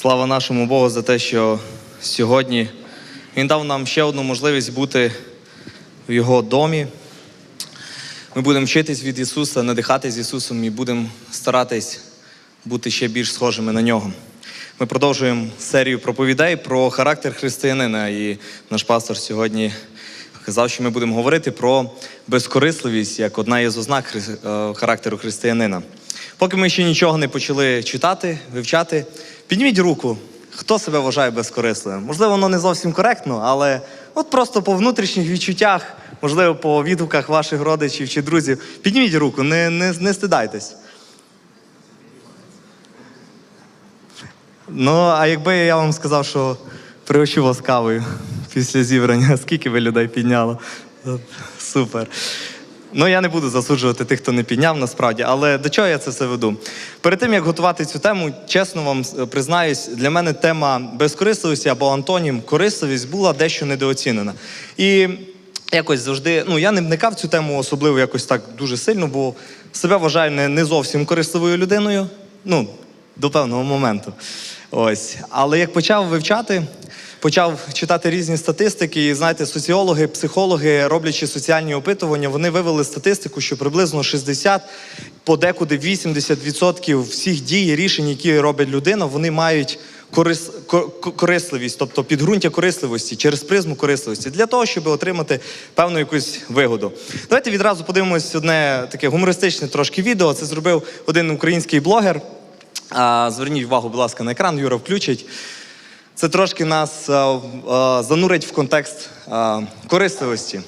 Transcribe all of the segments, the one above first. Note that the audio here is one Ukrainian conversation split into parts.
Слава нашому Богу за те, що сьогодні Він дав нам ще одну можливість бути в Його домі. Ми будемо вчитись від Ісуса, надихатись Ісусом і будемо старатись бути ще більш схожими на нього. Ми продовжуємо серію проповідей про характер християнина. І наш пастор сьогодні казав, що ми будемо говорити про безкорисливість як одна із ознак е, характеру християнина. Поки ми ще нічого не почали читати, вивчати, підніміть руку, хто себе вважає безкорисливим. Можливо, воно не зовсім коректно, але от просто по внутрішніх відчуттях, можливо, по відгуках ваших родичів чи друзів, підніміть руку, не, не, не стидайтесь. Ну, а якби я вам сказав, що пригощу вас кавою після зібрання, скільки ви людей підняло? Супер. Ну, я не буду засуджувати тих, хто не підняв насправді, але до чого я це все веду? Перед тим, як готувати цю тему, чесно вам е, признаюсь, для мене тема безкорисливості або антонім корисливість була дещо недооцінена. І якось завжди, ну я не вникав цю тему особливо якось так дуже сильно, бо себе вважаю не, не зовсім корисливою людиною. Ну, до певного моменту. Ось. Але як почав вивчати, почав читати різні статистики, і знаєте, соціологи, психологи, роблячи соціальні опитування, вони вивели статистику, що приблизно 60, подекуди 80% всіх дій і рішень, які робить людина, вони мають корис, ко- ко- корисливість, тобто підґрунтя корисливості через призму корисливості, для того, щоб отримати певну якусь вигоду. Давайте відразу подивимось одне таке гумористичне трошки відео. Це зробив один український блогер. Зверніть увагу, будь ласка, на екран, Юра включить. Це трошки нас а, а, занурить в контекст а, корисливості.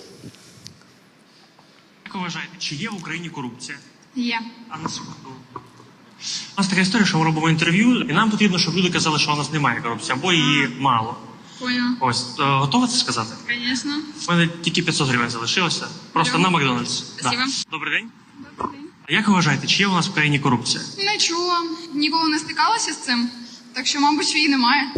Як ви вважаєте, чи є в Україні корупція? Є. А на секунду. У нас така історія, що ми робимо інтерв'ю, і нам потрібно, щоб люди казали, що у нас немає корупції, або її мало. Понял. Ось, е, готова це сказати? Конечно. У мене тільки 500 гривень залишилося. Просто Добре. на Макдональдс. Спасибо. Добрий день. Добрий день. А як ви вважаєте, чи є у нас в країні корупція? Не чула, ніколи не стикалася з цим, так що, мабуть, її немає.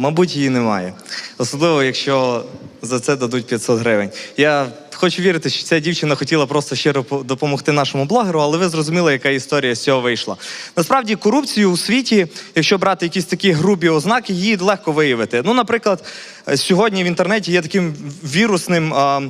Мабуть, її немає. Особливо, якщо за це дадуть 500 гривень. Я хочу вірити, що ця дівчина хотіла просто щиро допомогти нашому блогеру, але ви зрозуміли, яка історія з цього вийшла. Насправді, корупцію у світі, якщо брати якісь такі грубі ознаки, її легко виявити. Ну, наприклад, сьогодні в інтернеті є таким вірусним а,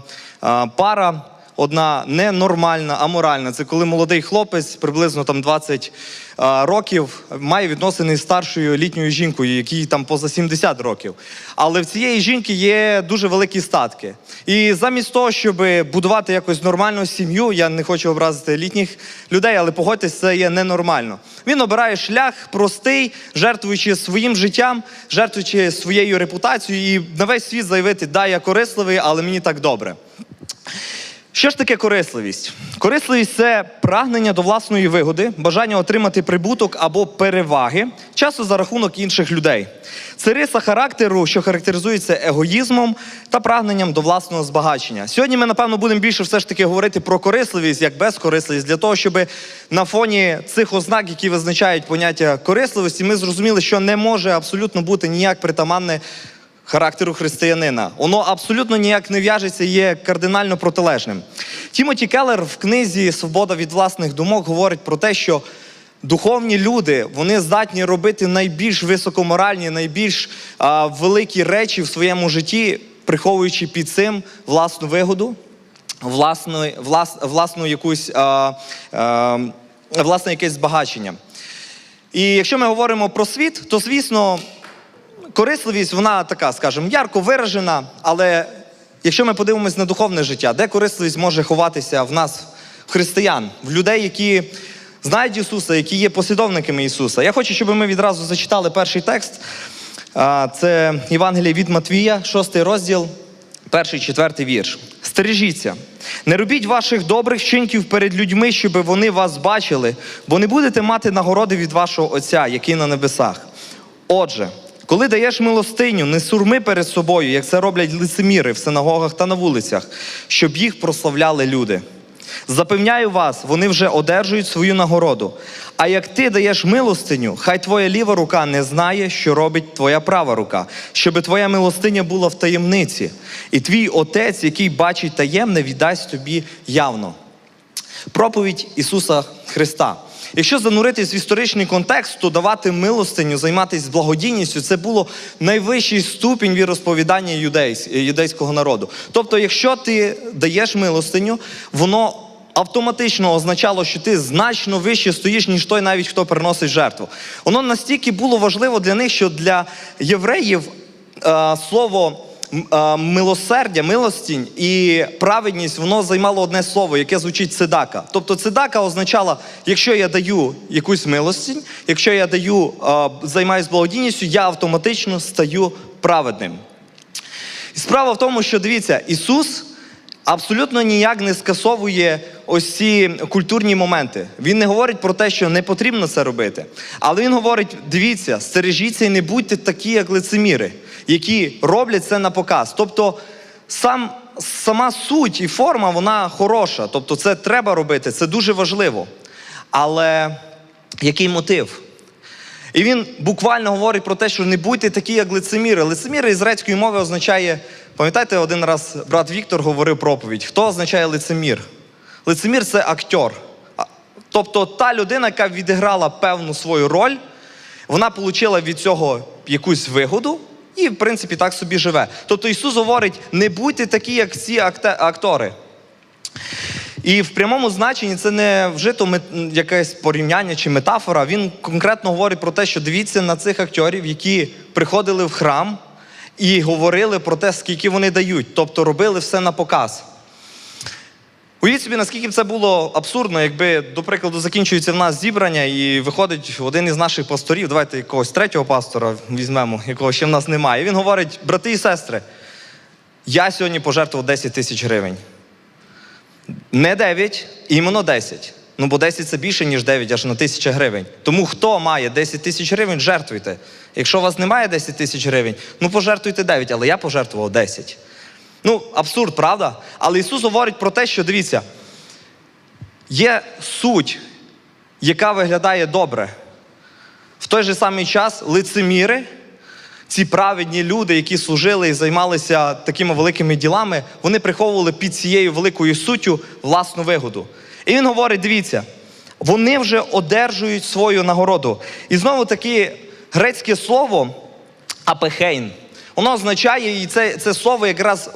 а, пара. Одна ненормальна, аморальна. Це коли молодий хлопець, приблизно там 20 а, років, має відносини з старшою літньою жінкою, якій там поза 70 років. Але в цієї жінки є дуже великі статки. І замість того, щоб будувати якось нормальну сім'ю, я не хочу образити літніх людей, але погодьтесь, це є ненормально. Він обирає шлях простий, жертвуючи своїм життям, жертвуючи своєю репутацією і на весь світ заявити, да, я корисливий, але мені так добре. Що ж таке корисливість? Корисливість це прагнення до власної вигоди, бажання отримати прибуток або переваги, часто за рахунок інших людей. Це риса характеру, що характеризується егоїзмом та прагненням до власного збагачення. Сьогодні ми, напевно, будемо більше все ж таки говорити про корисливість як безкорисливість, для того, щоб на фоні цих ознак, які визначають поняття корисливості, ми зрозуміли, що не може абсолютно бути ніяк притаманне характеру християнина. Воно абсолютно ніяк не в'яжеться є кардинально протилежним. Тімоті Келлер в книзі Свобода від власних думок говорить про те, що духовні люди вони здатні робити найбільш високоморальні, найбільш а, великі речі в своєму житті, приховуючи під цим власну вигоду, власну, влас, власну якусь а, а, власне якесь збагачення. І якщо ми говоримо про світ, то звісно, корисливість, вона така, скажімо, ярко виражена, але якщо ми подивимось на духовне життя, де корисливість може ховатися в нас, в християн, в людей, які знають Ісуса, які є послідовниками Ісуса. Я хочу, щоб ми відразу зачитали перший текст. Це Євангеліє від Матвія, шостий розділ, перший, четвертий вірш. Стережіться, не робіть ваших добрих вчинків перед людьми, щоб вони вас бачили, бо не будете мати нагороди від вашого Отця, який на небесах. Отже, коли даєш милостиню, не сурми перед собою, як це роблять лицеміри в синагогах та на вулицях, щоб їх прославляли люди. Запевняю вас, вони вже одержують свою нагороду. А як ти даєш милостиню, хай твоя ліва рука не знає, що робить твоя права рука, щоб твоя милостиня була в таємниці, і твій отець, який бачить таємне, віддасть тобі явно. Проповідь Ісуса Христа. Якщо зануритись в історичний контекст, то давати милостиню, займатися благодійністю це було найвищий ступінь віросповідання юдейсь- юдейського народу. Тобто, якщо ти даєш милостиню, воно автоматично означало, що ти значно вище стоїш, ніж той, навіть хто приносить жертву. Воно настільки було важливо для них, що для євреїв е, слово милосердя, милостінь і праведність, воно займало одне слово, яке звучить цедака. Тобто цедака означала, якщо я даю якусь милостінь, якщо я даю, займаюсь благодійністю, я автоматично стаю праведним. Справа в тому, що дивіться, Ісус абсолютно ніяк не скасовує ось ці культурні моменти. Він не говорить про те, що не потрібно це робити. Але він говорить: дивіться, стережіться і не будьте такі, як лицеміри, які роблять це на показ. Тобто, сам, сама суть і форма, вона хороша. Тобто, це треба робити, це дуже важливо. Але який мотив? І він буквально говорить про те, що не будьте такі, як лицеміри. Лицеміри із грецької мови означає, пам'ятаєте, один раз брат Віктор говорив проповідь. Хто означає лицемір? Лицемір це актер. Тобто та людина, яка відіграла певну свою роль, вона отримала від цього якусь вигоду і, в принципі, так собі живе. Тобто Ісус говорить: не будьте такі, як ці актори. І в прямому значенні це не вжито якесь порівняння чи метафора. Він конкретно говорить про те, що дивіться на цих акторів, які приходили в храм і говорили про те, скільки вони дають, тобто робили все на показ. Уявіть собі, наскільки це було абсурдно, якби, до прикладу, закінчується в нас зібрання і виходить один із наших пасторів, давайте якогось третього пастора візьмемо, якого ще в нас немає. І він говорить: брати і сестри, я сьогодні пожертвував 10 тисяч гривень. Не 9, іменно 10. Ну, бо 10 це більше, ніж 9, аж на 1000 гривень. Тому хто має 10 тисяч гривень, жертвуйте. Якщо у вас немає 10 тисяч гривень, ну пожертвуйте 9, але я пожертвував 10. Ну, абсурд, правда? Але Ісус говорить про те, що дивіться, є суть, яка виглядає добре. В той же самий час лицеміри, ці праведні люди, які служили і займалися такими великими ділами, вони приховували під цією великою суттю власну вигоду. І він говорить: дивіться, вони вже одержують свою нагороду. І знову таки грецьке слово апехейн. Воно означає, і це, це слово якраз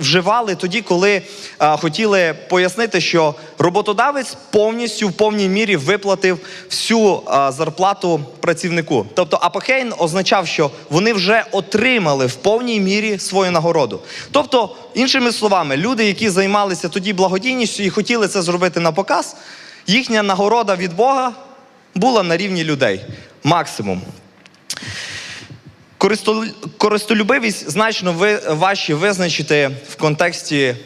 вживали тоді, коли а, хотіли пояснити, що роботодавець повністю в повній мірі виплатив всю а, зарплату працівнику. Тобто апохейн означав, що вони вже отримали в повній мірі свою нагороду. Тобто, іншими словами, люди, які займалися тоді благодійністю і хотіли це зробити на показ, їхня нагорода від Бога була на рівні людей. Максимум. Користо- Користолюбивість значно ви, важче визначити в контексті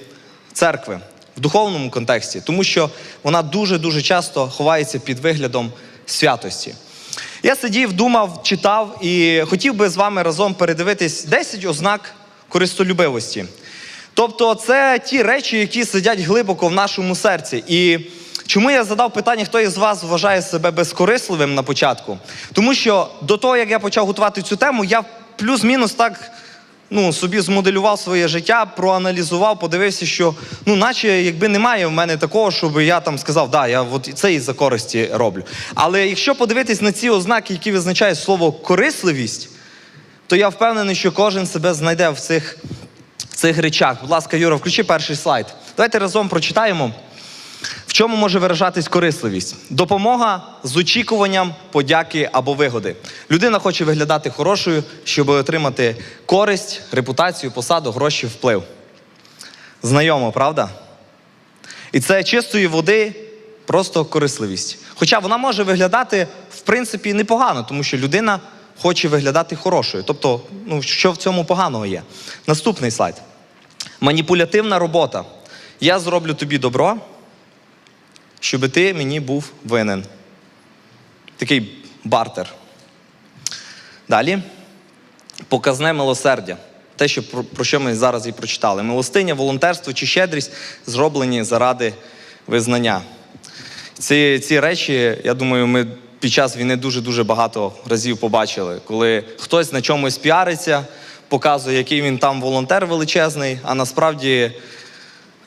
церкви, в духовному контексті, тому що вона дуже-дуже часто ховається під виглядом святості. Я сидів, думав, читав і хотів би з вами разом передивитись 10 ознак користолюбивості. Тобто, це ті речі, які сидять глибоко в нашому серці. І чому я задав питання, хто із вас вважає себе безкорисливим на початку? Тому що до того, як я почав готувати цю тему, я плюс-мінус так ну, собі змоделював своє життя, проаналізував, подивився, що ну, наче якби немає в мене такого, щоб я там сказав, да, я от це із-за користі роблю. Але якщо подивитись на ці ознаки, які визначають слово корисливість, то я впевнений, що кожен себе знайде в цих, в цих речах. Будь ласка, Юра, включи перший слайд. Давайте разом прочитаємо. В чому може виражатись корисливість? Допомога з очікуванням подяки або вигоди. Людина хоче виглядати хорошою, щоб отримати користь, репутацію, посаду, гроші, вплив. Знайомо, правда? І це чистої води просто корисливість. Хоча вона може виглядати, в принципі, непогано, тому що людина хоче виглядати хорошою. Тобто, ну, що в цьому поганого є? Наступний слайд. Маніпулятивна робота. Я зроблю тобі добро, щоб ти мені був винен. Такий бартер. Далі. Показне милосердя. Те, що, про, що ми зараз і прочитали. Милостиня, волонтерство чи щедрість зроблені заради визнання. Ці, ці речі, я думаю, ми під час війни дуже-дуже багато разів побачили, коли хтось на чомусь піариться, показує, який він там волонтер величезний, а насправді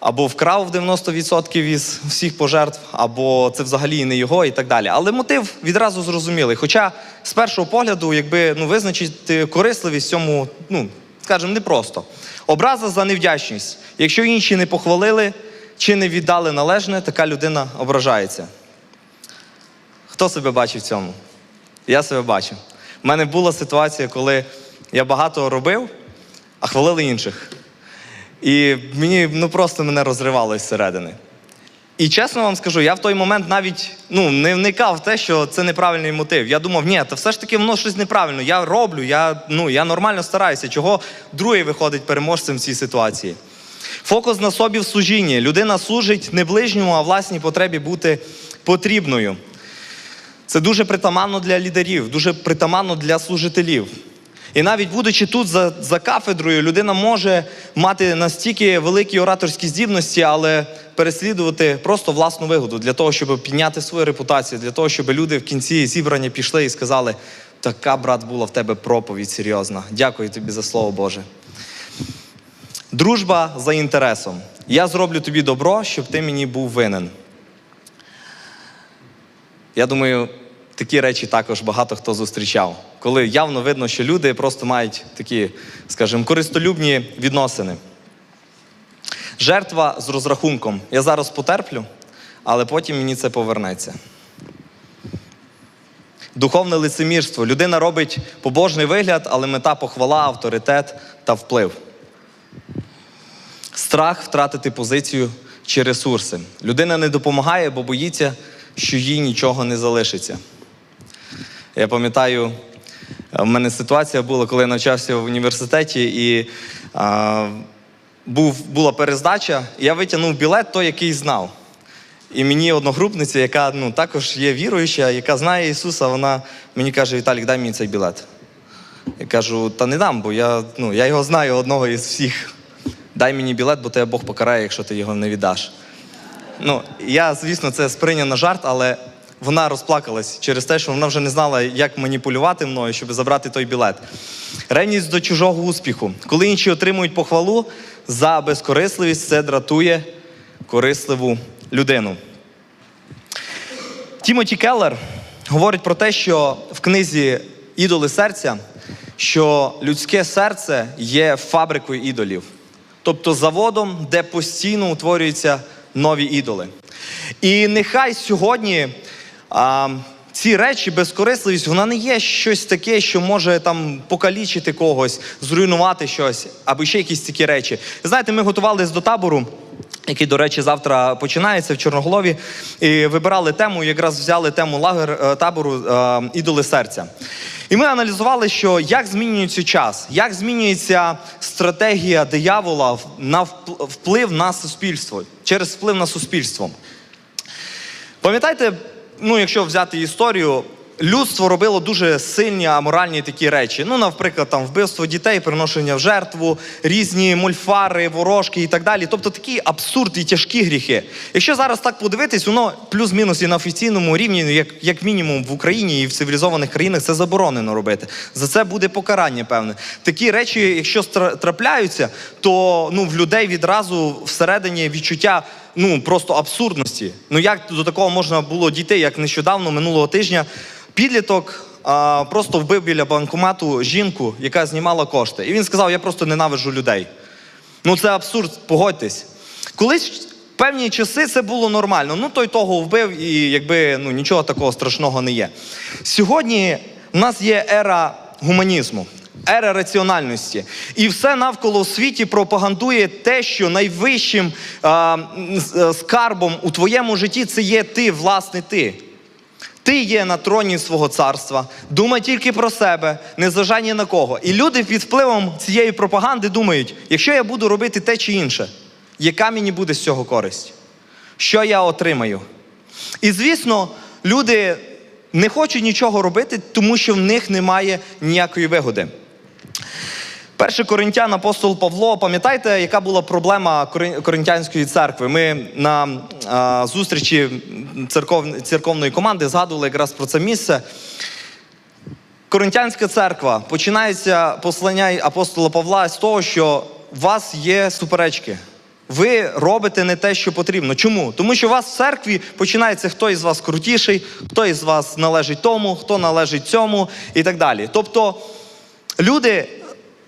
або вкрав 90% із всіх пожертв, або це взагалі не його, і так далі. Але мотив відразу зрозумілий. Хоча з першого погляду, якби ну, визначити корисливість в цьому, ну, скажімо, непросто. Образа за невдячність. Якщо інші не похвалили чи не віддали належне, така людина ображається. Хто себе бачив в цьому? Я себе бачив. У мене була ситуація, коли я багато робив, а хвалили інших. І мені ну просто мене розривало зсередини. І чесно вам скажу, я в той момент навіть ну, не вникав в те, що це неправильний мотив. Я думав, ні, та все ж таки воно щось неправильно. Я роблю, я, ну, я нормально стараюся. Чого другий виходить переможцем в цій ситуації? Фокус на собі в служінні. Людина служить не ближньому, а власній потребі бути потрібною. Це дуже притаманно для лідерів, дуже притаманно для служителів. І навіть будучи тут за, за кафедрою, людина може мати настільки великі ораторські здібності, але переслідувати просто власну вигоду для того, щоб підняти свою репутацію, для того, щоб люди в кінці зібрання пішли і сказали: така, брат, була в тебе проповідь серйозна. Дякую тобі за слово Боже. Дружба за інтересом. Я зроблю тобі добро, щоб ти мені був винен. Я думаю, такі речі також багато хто зустрічав, коли явно видно, що люди просто мають такі, скажімо, користолюбні відносини. Жертва з розрахунком. Я зараз потерплю, але потім мені це повернеться. Духовне лицемірство. Людина робить побожний вигляд, але мета похвала, авторитет та вплив. Страх втратити позицію чи ресурси. Людина не допомагає, бо боїться, що їй нічого не залишиться. Я пам'ятаю, в мене ситуація була, коли я навчався в університеті, і а, був, була перездача, і я витягнув білет той, який знав. І мені одногрупниця, яка ну, також є віруюча, яка знає Ісуса, вона мені каже: Віталік, дай мені цей білет. Я кажу, та не дам, бо я, ну, я його знаю одного із всіх. Дай мені білет, бо тебе Бог покарає, якщо ти його не віддаш. Ну, я, звісно, це сприйняв на жарт, але вона розплакалась через те, що вона вже не знала, як маніпулювати мною, щоб забрати той білет. Ревність до чужого успіху. Коли інші отримують похвалу за безкорисливість, це дратує корисливу людину. Тімоті Келлер говорить про те, що в книзі Ідоли серця, що людське серце є фабрикою ідолів, тобто заводом, де постійно утворюються нові ідоли. І нехай сьогодні а, ці речі, безкорисливість, вона не є щось таке, що може там покалічити когось, зруйнувати щось, або ще якісь такі речі. Знаєте, ми готувалися до табору. Який, до речі, завтра починається в Чорноголові, і вибирали тему, якраз взяли тему лагер е, табору е, ідоли серця. І ми аналізували, що як змінюється час, як змінюється стратегія диявола на впл- вплив на суспільство, через вплив на суспільство. Пам'ятаєте, ну, якщо взяти історію, людство робило дуже сильні аморальні такі речі. Ну, наприклад, там вбивство дітей, приношення в жертву, різні мульфари, ворожки і так далі. Тобто такі абсурд і тяжкі гріхи. Якщо зараз так подивитись, воно плюс-мінус і на офіційному рівні, як, як мінімум в Україні і в цивілізованих країнах, це заборонено робити. За це буде покарання, певне. Такі речі, якщо трапляються, то ну, в людей відразу всередині відчуття ну, просто абсурдності. Ну як до такого можна було дійти, як нещодавно, минулого тижня, підліток а, просто вбив біля банкомату жінку, яка знімала кошти. І він сказав: Я просто ненавиджу людей. Ну це абсурд, погодьтесь. Колись в певні часи це було нормально. Ну той того вбив, і якби ну, нічого такого страшного не є. Сьогодні в нас є ера гуманізму. Ера раціональності. І все навколо в світі пропагандує те, що найвищим а, е, скарбом у твоєму житті це є ти, власне, ти. Ти є на троні свого царства, думай тільки про себе, не зважай ні на кого. І люди під впливом цієї пропаганди думають, якщо я буду робити те чи інше, яка мені буде з цього користь? Що я отримаю? І звісно, люди не хочуть нічого робити, тому що в них немає ніякої вигоди. Перший коринтян апостол Павло, пам'ятаєте, яка була проблема Корин- Коринтянської церкви? Ми на а, зустрічі церков, церковної команди згадували якраз про це місце. Коринтянська церква починається послання апостола Павла з того, що у вас є суперечки. ви робите не те, що потрібно. Чому? Тому що у вас в церкві починається хто із вас крутіший, хто із вас належить тому, хто належить цьому і так далі. Тобто люди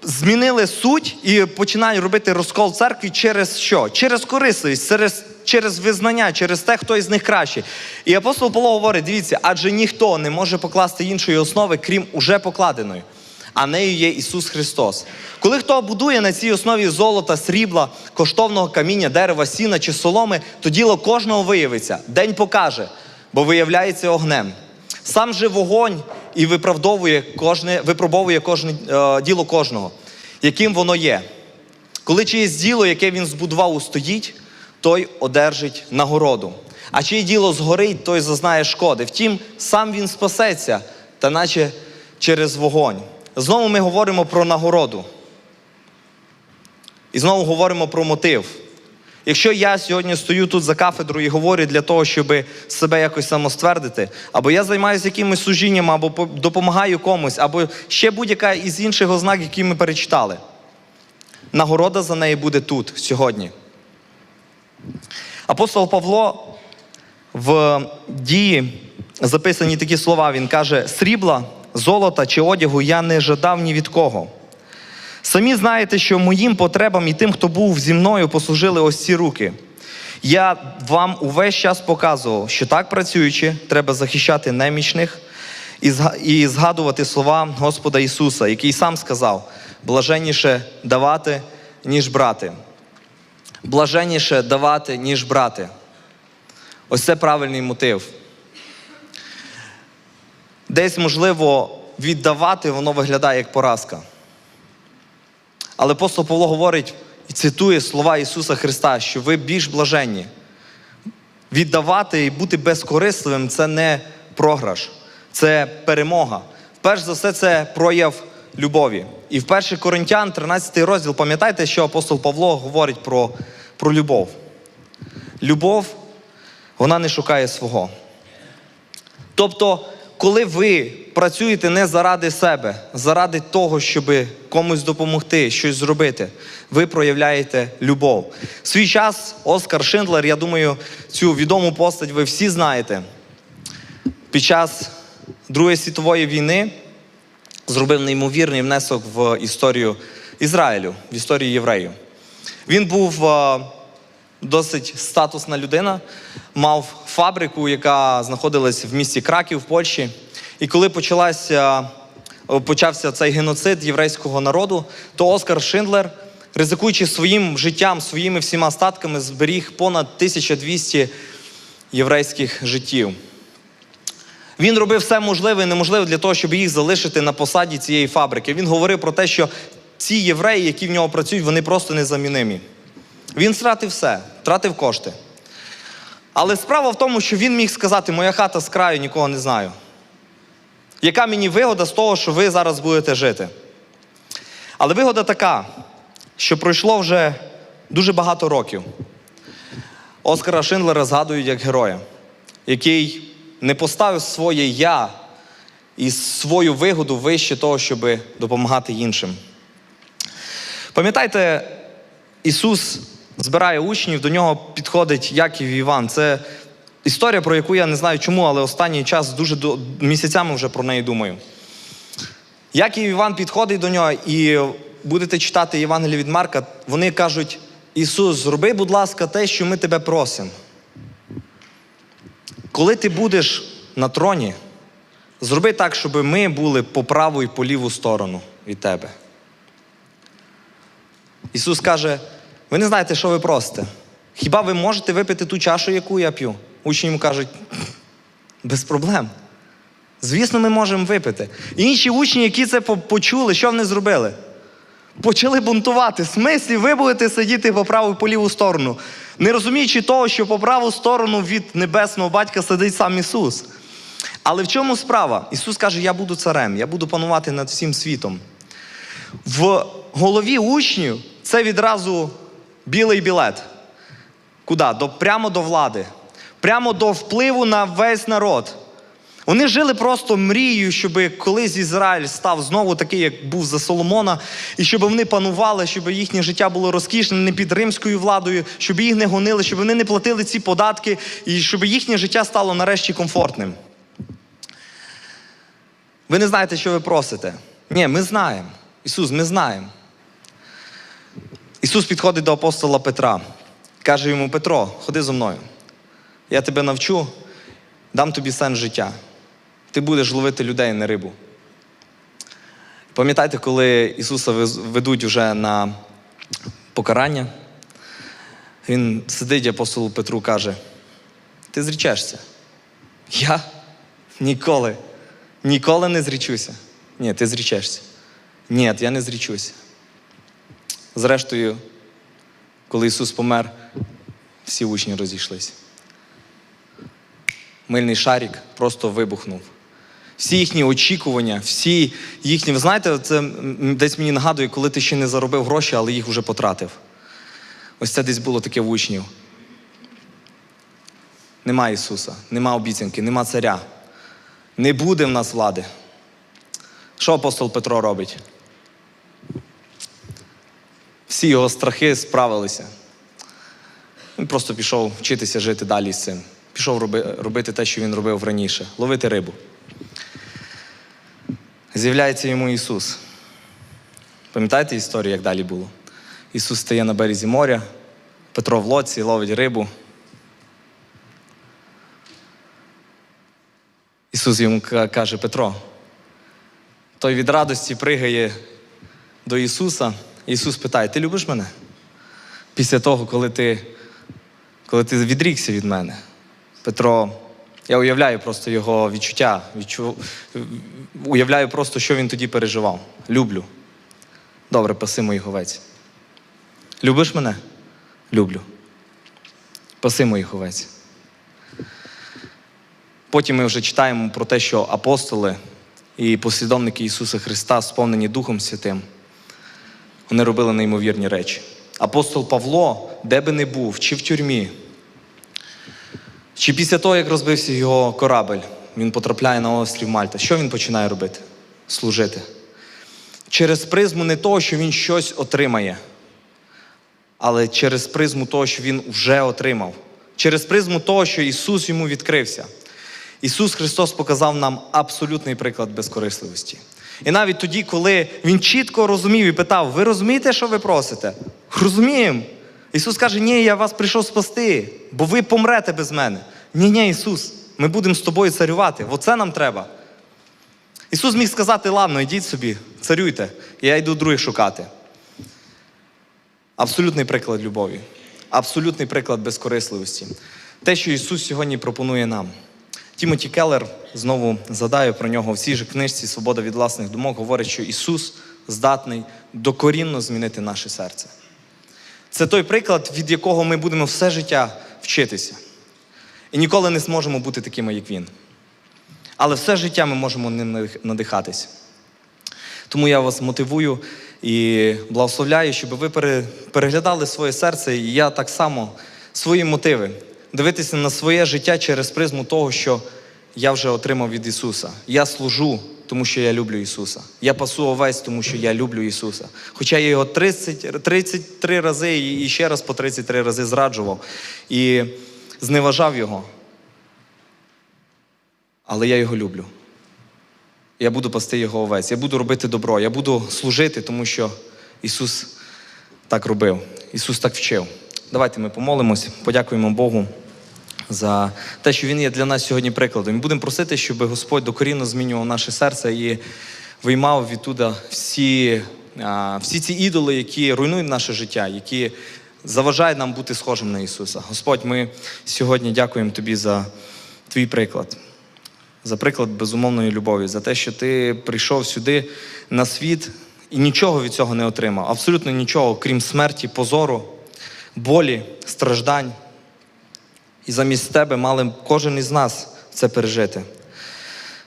змінили суть і починають робити розкол церкві через що? Через корисливість, через, через визнання, через те, хто із них кращий. І апостол Павло говорить: дивіться, адже ніхто не може покласти іншої основи, крім уже покладеної. А нею є Ісус Христос. Коли хто будує на цій основі золота, срібла, коштовного каміння, дерева, сіна чи соломи, то діло кожного виявиться. День покаже, бо виявляється огнем. Сам же вогонь і виправдовує кожне, випробовує кожне е, діло кожного, яким воно є. Коли чиєсь діло, яке він збудував, устоїть, той одержить нагороду. А чиє діло згорить, той зазнає шкоди. Втім, сам він спасеться, та наче через вогонь. Знову ми говоримо про нагороду. І знову говоримо про мотив. Якщо я сьогодні стою тут за кафедрою і говорю для того, щоб себе якось самоствердити, або я займаюся якимось служінням, або допомагаю комусь, або ще будь-яка із інших ознак, які ми перечитали, нагорода за неї буде тут, сьогодні. Апостол Павло в дії записані такі слова. Він каже: срібла, золота чи одягу я не жадав ні від кого. Самі знаєте, що моїм потребам і тим, хто був зі мною, послужили ось ці руки. Я вам увесь час показував, що так працюючи, треба захищати немічних і згадувати слова Господа Ісуса, який сам сказав: блаженніше давати, ніж брати. Блаженніше давати, ніж брати. Ось це правильний мотив. Десь, можливо, віддавати воно виглядає як поразка. Але апостол Павло говорить і цитує слова Ісуса Христа, що ви більш блаженні. Віддавати і бути безкорисливим це не програш, це перемога. Перш за все, це прояв любові. І в 1 Коринтян, 13 розділ, пам'ятаєте, що апостол Павло говорить про, про любов. Любов, вона не шукає свого. Тобто, коли ви працюєте не заради себе, заради того, щоб комусь допомогти, щось зробити, ви проявляєте любов. В свій час Оскар Шиндлер, я думаю, цю відому постать ви всі знаєте. Під час Другої світової війни зробив неймовірний внесок в історію Ізраїлю, в історію євреїв. Він був е, досить статусна людина, мав фабрику, яка знаходилась в місті Краків в Польщі. І коли почалася, почався цей геноцид єврейського народу, то Оскар Шиндлер, ризикуючи своїм життям, своїми всіма статками, зберіг понад 1200 єврейських життів. Він робив все можливе і неможливе для того, щоб їх залишити на посаді цієї фабрики. Він говорив про те, що ці євреї, які в нього працюють, вони просто незамінимі. Він втратив все, втратив кошти. Але справа в тому, що він міг сказати, моя хата з краю нікого не знаю. Яка мені вигода з того, що ви зараз будете жити? Але вигода така, що пройшло вже дуже багато років. Оскара Шиндлера згадують як героя, який не поставив своє я і свою вигоду вище того, щоб допомагати іншим. Пам'ятаєте, Ісус збирає учнів, до нього підходить Яків і Іван. Це історія, про яку я не знаю чому, але останній час дуже до- місяцями вже про неї думаю. Яків Іван підходить до нього і будете читати Євангеліє від Марка, вони кажуть: Ісус, зроби, будь ласка, те, що ми тебе просимо. Коли ти будеш на троні, зроби так, щоб ми були по праву і по ліву сторону від тебе. Ісус каже: ви не знаєте, що ви просите. Хіба ви можете випити ту чашу, яку я п'ю? Учні йому кажуть, без проблем. Звісно, ми можемо випити. Інші учні, які це почули, що вони зробили? Почали бунтувати. В смислі, ви будете сидіти по праву і по ліву сторону, не розуміючи того, що по праву сторону від небесного батька сидить сам Ісус. Але в чому справа? Ісус каже: Я буду царем, я буду панувати над всім світом. В голові учнів це відразу білий білет. Куди? До, прямо до влади, прямо до впливу на весь народ. Вони жили просто мрією, щоб колись Ізраїль став знову такий, як був за Соломона, і щоб вони панували, щоб їхнє життя було розкішне, не під римською владою, щоб їх не гонили, щоб вони не платили ці податки, і щоб їхнє життя стало нарешті комфортним. Ви не знаєте, що ви просите. Ні, ми знаємо. Ісус, ми знаємо. Ісус підходить до апостола Петра, каже йому: Петро, ходи зо мною. Я тебе навчу, дам тобі сенс життя. Ти будеш ловити людей, не рибу. Пам'ятаєте, коли Ісуса ведуть вже на покарання, Він сидить, апостолу Петру каже: Ти зрічешся. Я ніколи, ніколи не зрічуся. Ні, ти зрічешся. Ні, я не зрічуся. Зрештою, коли Ісус помер, всі учні розійшлися. Мильний шарик просто вибухнув. Всі їхні очікування, всі їхні. Ви знаєте, це десь мені нагадує, коли ти ще не заробив гроші, але їх вже потратив. Ось це десь було таке в учнів. Нема Ісуса, нема обіцянки, нема царя. Не буде в нас влади. Що апостол Петро робить? Всі його страхи справилися. Він просто пішов вчитися жити далі з цим. Пішов роби, робити те, що він робив раніше ловити рибу. З'являється йому Ісус. Пам'ятаєте історію, як далі було? Ісус стає на березі моря, Петро в лодці ловить рибу. Ісус йому каже: Петро, той від радості пригає до Ісуса. Ісус питає: Ти любиш мене? Після того, коли ти, коли ти відрікся від мене. Петро, я уявляю просто його відчуття, відчу... уявляю просто, що він тоді переживав. Люблю. Добре, паси моїх овець. Любиш мене? Люблю. Паси моїх овець. Потім ми вже читаємо про те, що апостоли і послідовники Ісуса Христа, сповнені Духом Святим, вони робили неймовірні речі. Апостол Павло, де би не був, чи в тюрмі, чи після того, як розбився його корабель, він потрапляє на острів Мальта. Що він починає робити? Служити. Через призму не того, що він щось отримає, але через призму того, що він вже отримав. Через призму того, що Ісус йому відкрився. Ісус Христос показав нам абсолютний приклад безкорисливості. І навіть тоді, коли Він чітко розумів і питав: ви розумієте, що ви просите? Розуміємо. Ісус каже, ні, я вас прийшов спасти, бо ви помрете без мене. Ні, ні, Ісус, ми будемо з тобою царювати. Оце нам треба. Ісус міг сказати, ладно, йдіть собі, царюйте, я йду других шукати. Абсолютний приклад любові, абсолютний приклад безкорисливості. Те, що Ісус сьогодні пропонує нам. Тімоті Келлер, знову згадаю про нього в цій же книжці Свобода від власних думок, говорить, що Ісус здатний докорінно змінити наше серце. Це той приклад, від якого ми будемо все життя вчитися. І ніколи не зможемо бути такими, як Він. Але все життя ми можемо ним надихатися. Тому я вас мотивую і благословляю, щоб ви переглядали своє серце, і я так само свої мотиви. Дивитися на своє життя через призму того, що я вже отримав від Ісуса. Я служу, тому що я люблю Ісуса. Я пасу овець, тому що я люблю Ісуса. Хоча я його 30, 33 рази і ще раз по 33 рази зраджував і зневажав Його. Але я його люблю. Я буду пасти його овець, я буду робити добро, я буду служити, тому що Ісус так робив, Ісус так вчив. Давайте ми помолимось, подякуємо Богу за те, що Він є для нас сьогодні прикладом. І будемо просити, щоб Господь докорінно змінював наше серце і виймав відтуда всі, всі ці ідоли, які руйнують наше життя, які заважають нам бути схожим на Ісуса. Господь, ми сьогодні дякуємо Тобі за твій приклад за приклад безумовної любові, за те, що ти прийшов сюди на світ і нічого від цього не отримав. Абсолютно нічого, крім смерті, позору, болі, страждань. І замість тебе мали кожен із нас це пережити.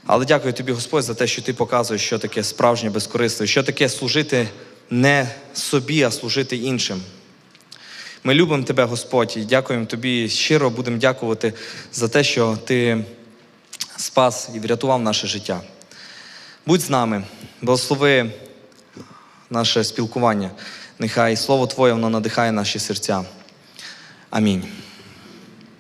Але дякую тобі, Господь, за те, що ти показуєш, що таке справжнє безкорисливе, що таке служити не собі, а служити іншим. Ми любимо тебе, Господь, і дякуємо тобі щиро будемо дякувати за те, що ти спас і врятував наше життя. Будь з нами, благослови наше спілкування. Нехай Слово Твоє воно надихає наші серця. Амінь.